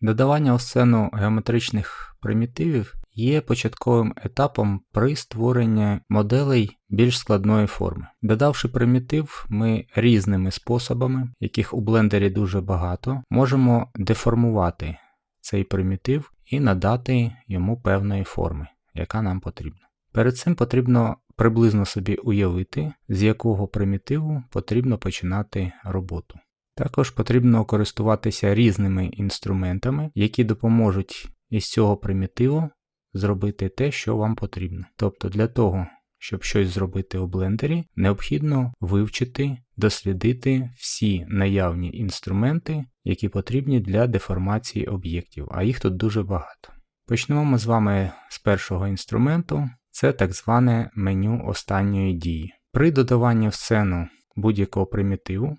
Додавання у сцену геометричних примітивів є початковим етапом при створенні моделей більш складної форми. Додавши примітив, ми різними способами, яких у блендері дуже багато, можемо деформувати цей примітив і надати йому певної форми, яка нам потрібна. Перед цим потрібно приблизно собі уявити, з якого примітиву потрібно починати роботу. Також потрібно користуватися різними інструментами, які допоможуть із цього примітиву зробити те, що вам потрібно. Тобто для того, щоб щось зробити у блендері, необхідно вивчити, дослідити всі наявні інструменти, які потрібні для деформації об'єктів, а їх тут дуже багато. Почнемо ми з вами з першого інструменту, це так зване меню останньої дії. При додаванні в сцену будь-якого примітиву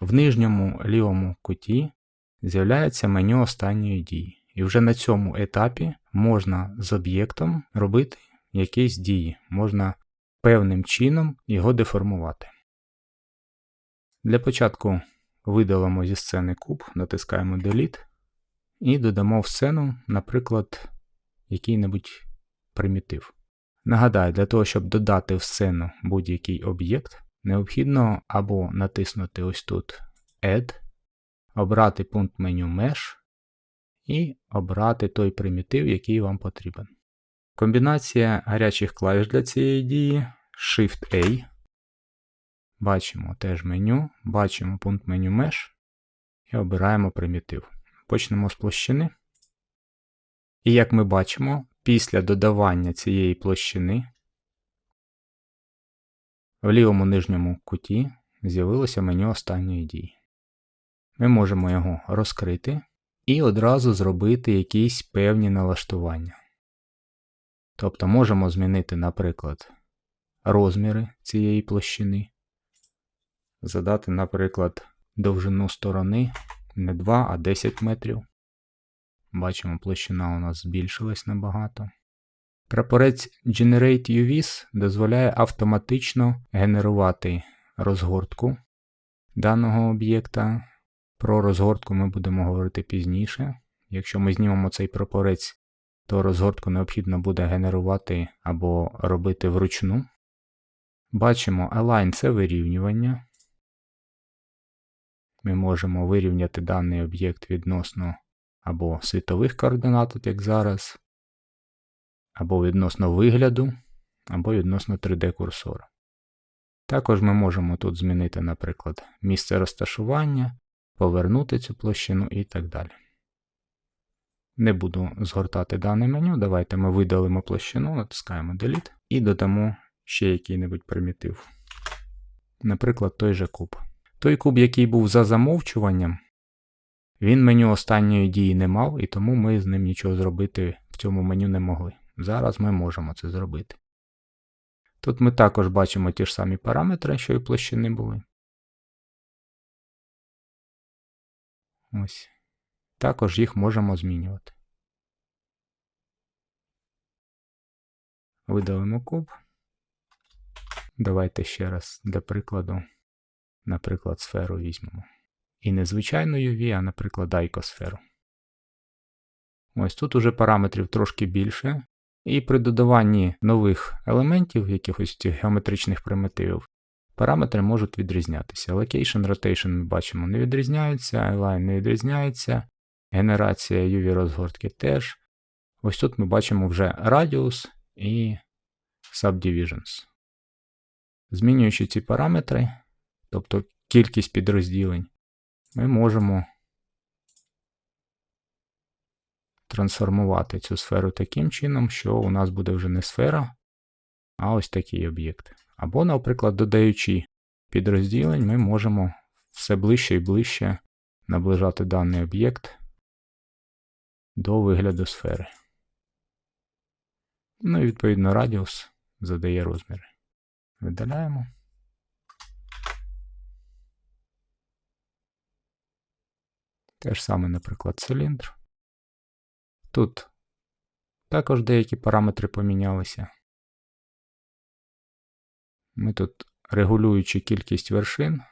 в нижньому лівому куті з'являється меню останньої дії. І вже на цьому етапі можна з об'єктом робити якісь дії, можна певним чином його деформувати. Для початку видалимо зі сцени куб, натискаємо Delete і додамо в сцену, наприклад, який-небудь примітив. Нагадаю, для того, щоб додати в сцену будь-який об'єкт, необхідно або натиснути ось тут Add, обрати пункт меню Mesh і обрати той примітив, який вам потрібен. Комбінація гарячих клавіш для цієї дії Shift-A. Бачимо теж меню, бачимо пункт меню Mesh і обираємо примітив. Почнемо з площини. І як ми бачимо, після додавання цієї площини в лівому нижньому куті з'явилося меню останньої дії. Ми можемо його розкрити і одразу зробити якісь певні налаштування. Тобто можемо змінити, наприклад, розміри цієї площини, задати, наприклад, довжину сторони не 2, а 10 метрів. Бачимо, площина у нас збільшилась набагато. Прапорець Generate UVs дозволяє автоматично генерувати розгортку даного об'єкта. Про розгортку ми будемо говорити пізніше. Якщо ми знімемо цей прапорець, то розгортку необхідно буде генерувати або робити вручну. Бачимо, Align це вирівнювання. Ми можемо вирівняти даний об'єкт відносно або світових координат, як зараз, або відносно вигляду, або відносно 3D-курсора. Також ми можемо тут змінити, наприклад, місце розташування, повернути цю площину і так далі. Не буду згортати дане меню. Давайте ми видалимо площину, натискаємо Delete і додамо ще який-небудь примітив. Наприклад, той же куб. Той куб, який був за замовчуванням, він меню останньої дії не мав, і тому ми з ним нічого зробити в цьому меню не могли. Зараз ми можемо це зробити. Тут ми також бачимо ті ж самі параметри, що і площини були. Ось. Також їх можемо змінювати. Видалимо куб. Давайте ще раз для прикладу, наприклад, сферу візьмемо. І не звичайну UV, а, наприклад, айкосферу. Ось тут уже параметрів трошки більше. І при додаванні нових елементів, якихось геометричних примітивів, параметри можуть відрізнятися. Location, Rotation ми бачимо не відрізняються, Align не відрізняється, генерація UV-розгортки теж. Ось тут ми бачимо вже радіус і Subdivisions. Змінюючи ці параметри, тобто кількість підрозділень, ми можемо трансформувати цю сферу таким чином, що у нас буде вже не сфера, а ось такий об'єкт. Або, наприклад, додаючи підрозділень, ми можемо все ближче і ближче наближати даний об'єкт до вигляду сфери. Ну і відповідно радіус задає розміри. Видаляємо. Те ж саме, наприклад, циліндр. Тут також деякі параметри помінялися. Ми тут, регулюючи кількість вершин,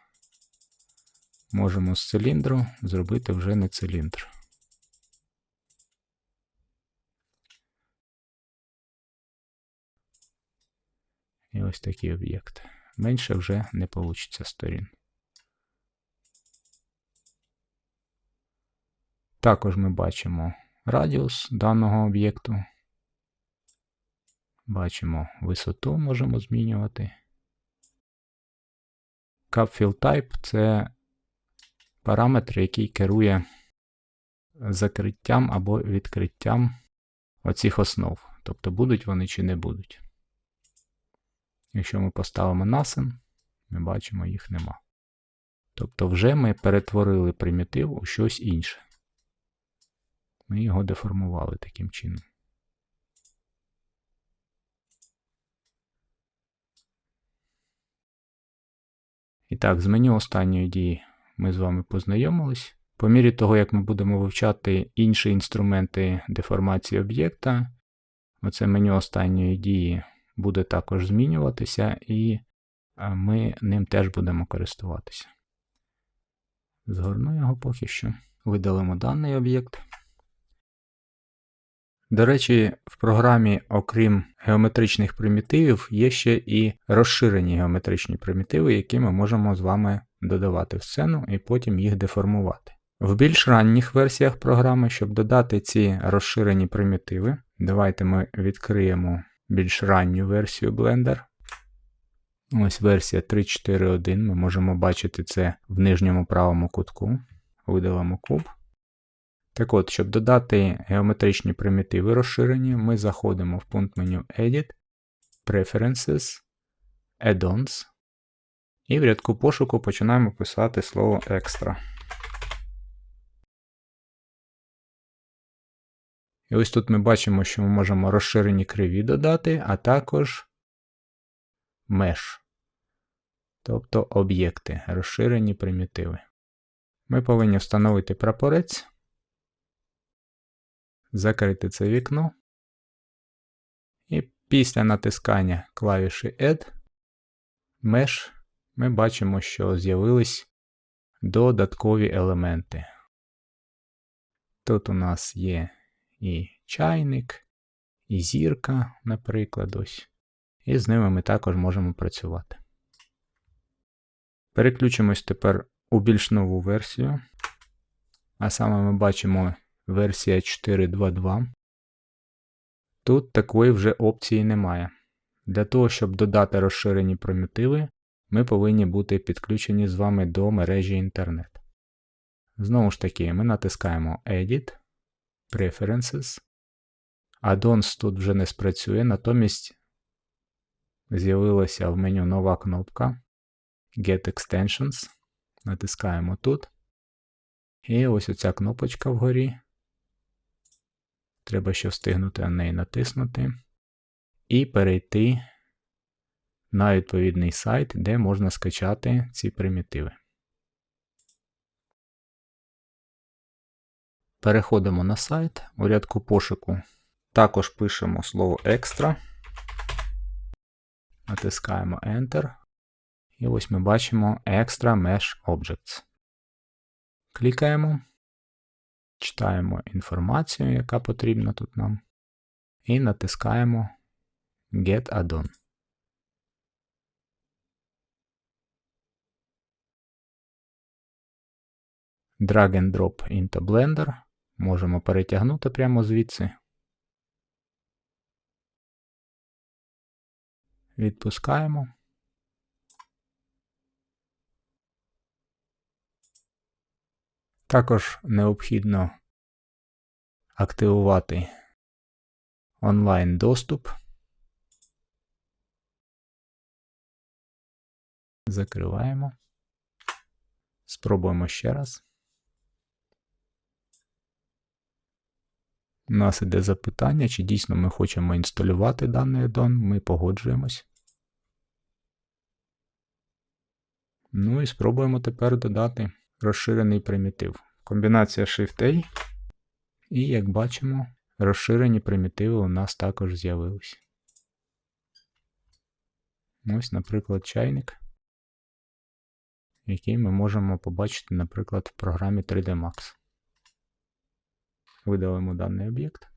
можемо з циліндру зробити вже не циліндр. І ось такий об'єкт. Менше вже не вийде сторін. Також ми бачимо радіус даного об'єкту. Бачимо висоту, можемо змінювати. CapFillType – це параметр, який керує закриттям або відкриттям оцих основ. Тобто будуть вони чи не будуть. Якщо ми поставимо NASM, ми бачимо, їх нема. Тобто, вже ми перетворили примітив у щось інше. Ми його деформували таким чином. І так, з меню останньої дії ми з вами познайомились. По мірі того, як ми будемо вивчати інші інструменти деформації об'єкта, оце меню останньої дії буде також змінюватися, і ми ним теж будемо користуватися. Згорну його поки що. Видалимо даний об'єкт. До речі, в програмі, окрім геометричних примітивів, є ще і розширені геометричні примітиви, які ми можемо з вами додавати в сцену і потім їх деформувати. В більш ранніх версіях програми, щоб додати ці розширені примітиви, давайте ми відкриємо більш ранню версію Blender. Ось версія 3.4.1. Ми можемо бачити це в нижньому правому кутку. Видалимо куб. Так от, щоб додати геометричні примітиви розширені, ми заходимо в пункт меню Edit, Preferences, Add-ons. І в рядку пошуку починаємо писати слово Extra. І ось тут ми бачимо, що ми можемо розширені криві додати, а також mesh. Тобто об'єкти, розширені примітиви. Ми повинні встановити прапорець закрити це вікно. І після натискання клавіші Add Mesh ми бачимо, що з'явились додаткові елементи. Тут у нас є і чайник, і зірка, наприклад, ось. І з ними ми також можемо працювати. Переключимось тепер у більш нову версію. А саме ми бачимо версія 4.2.2. Тут такої вже опції немає. Для того, щоб додати розширені примітиви, ми повинні бути підключені з вами до мережі інтернет. Знову ж таки, ми натискаємо Edit, Preferences. Addons тут вже не спрацює, натомість з'явилася в меню нова кнопка Get Extensions. Натискаємо тут. І ось оця кнопочка вгорі Треба ще встигнути на неї натиснути. І перейти на відповідний сайт, де можна скачати ці примітиви. Переходимо на сайт. У рядку пошуку також пишемо слово екстра. Натискаємо Enter. І ось ми бачимо Extra Mesh Objects. Клікаємо. Читаємо інформацію, яка потрібна тут нам, і натискаємо Get Addon. Drag and Drop into Blender. Можемо перетягнути прямо звідси. Відпускаємо. Також необхідно активувати онлайн доступ. Закриваємо. Спробуємо ще раз. У нас іде запитання, чи дійсно ми хочемо інсталювати даний аддон. Ми погоджуємось. Ну і спробуємо тепер додати розширений примітив. Комбінація Shift-A. І, як бачимо, розширені примітиви у нас також з'явились. Ось, наприклад, чайник, який ми можемо побачити, наприклад, в програмі 3D Max. Видалимо даний об'єкт.